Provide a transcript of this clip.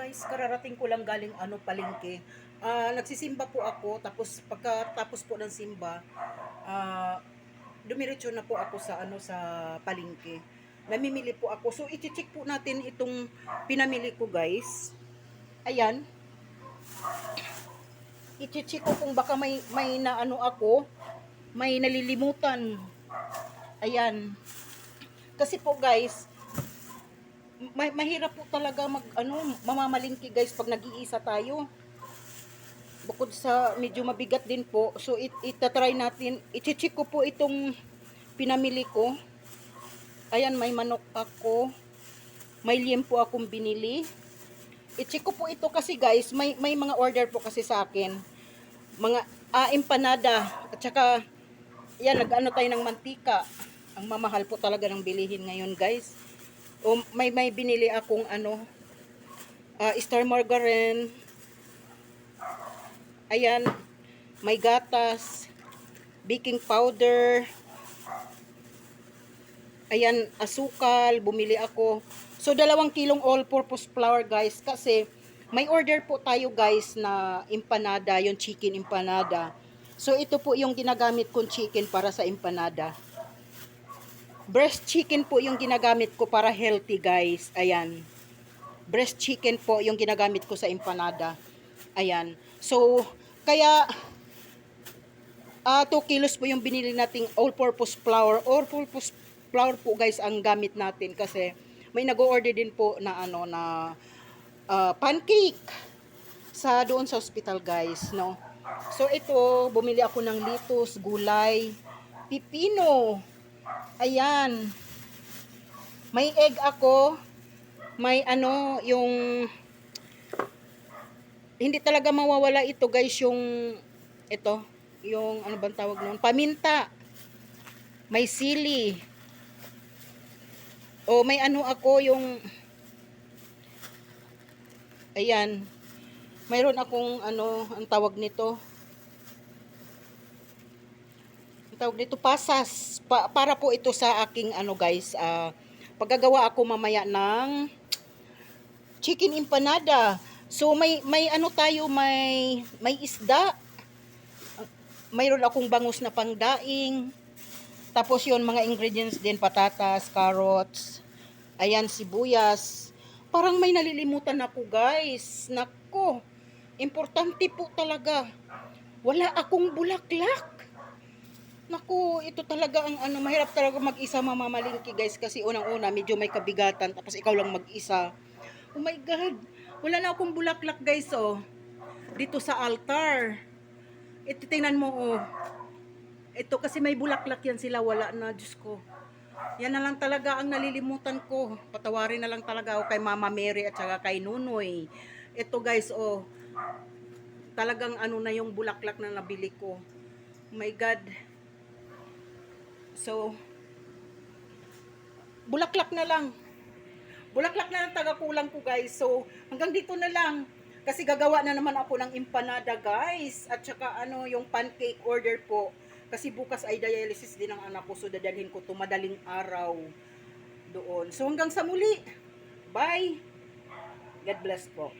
guys, kararating ko lang galing ano palengke. Ah, nagsisimba po ako tapos pagkatapos po ng simba, ah dumiretso na po ako sa ano sa palengke. Namimili po ako. So i-check po natin itong pinamili ko, guys. Ayan. I-check ko kung baka may may na ano ako, may nalilimutan. Ayan. Kasi po, guys, ma- mahirap po talaga mag ano mamamalingki guys pag nag-iisa tayo. Bukod sa medyo mabigat din po so it itatry natin i-check ko po itong pinamili ko. Ayan may manok ako may liem po akong binili. I-check ko po ito kasi guys may may mga order po kasi sa akin. Mga ah, empanada at saka yan nag-ano tayo ng mantika. Ang mamahal po talaga ng bilihin ngayon guys o may may binili akong ano ah, star margarine. Ayan may gatas baking powder. Ayan asukal bumili ako. So dalawang kilong all purpose flour guys kasi may order po tayo guys na empanada yung chicken empanada. So ito po yung ginagamit kong chicken para sa empanada breast chicken po yung ginagamit ko para healthy guys. Ayan. Breast chicken po yung ginagamit ko sa empanada. Ayan. So, kaya ah 2 kilos po yung binili nating all-purpose flour. All-purpose flour po guys ang gamit natin kasi may nag-order din po na ano na ah, pancake sa doon sa hospital guys, no. So ito, bumili ako ng litos, gulay, pipino, Ayan. May egg ako. May ano, yung hindi talaga mawawala ito guys yung ito, yung ano bang tawag noon? Paminta. May sili. O may ano ako yung Ayan. Mayroon akong ano, ang tawag nito. Ang tawag nito pasas. Pa- para po ito sa aking ano guys, ah paggagawa ako mamaya ng chicken empanada. So may may ano tayo, may may isda. Mayroon akong bangus na pangdaing. Tapos yon mga ingredients din, patatas, carrots, ayan, sibuyas. Parang may nalilimutan ako guys. Nako, importante po talaga. Wala akong bulaklak. Naku, ito talaga ang ano, mahirap talaga mag-isa mamamalingki guys kasi unang-una medyo may kabigatan tapos ikaw lang mag-isa. Oh my God, wala na akong bulaklak guys oh. Dito sa altar. Ito tingnan mo oh. Ito kasi may bulaklak yan sila, wala na, Diyos ko. Yan na lang talaga ang nalilimutan ko. Patawarin na lang talaga ako kay Mama Mary at saka kay Nunoy. Ito guys oh. Talagang ano na yung bulaklak na nabili ko. Oh my God. So, bulaklak na lang. Bulaklak na lang taga-kulang ko guys. So, hanggang dito na lang. Kasi gagawa na naman ako ng empanada guys. At saka ano, yung pancake order po. Kasi bukas ay dialysis din ng anak ko. So, dadalhin ko to madaling araw doon. So, hanggang sa muli. Bye! God bless po.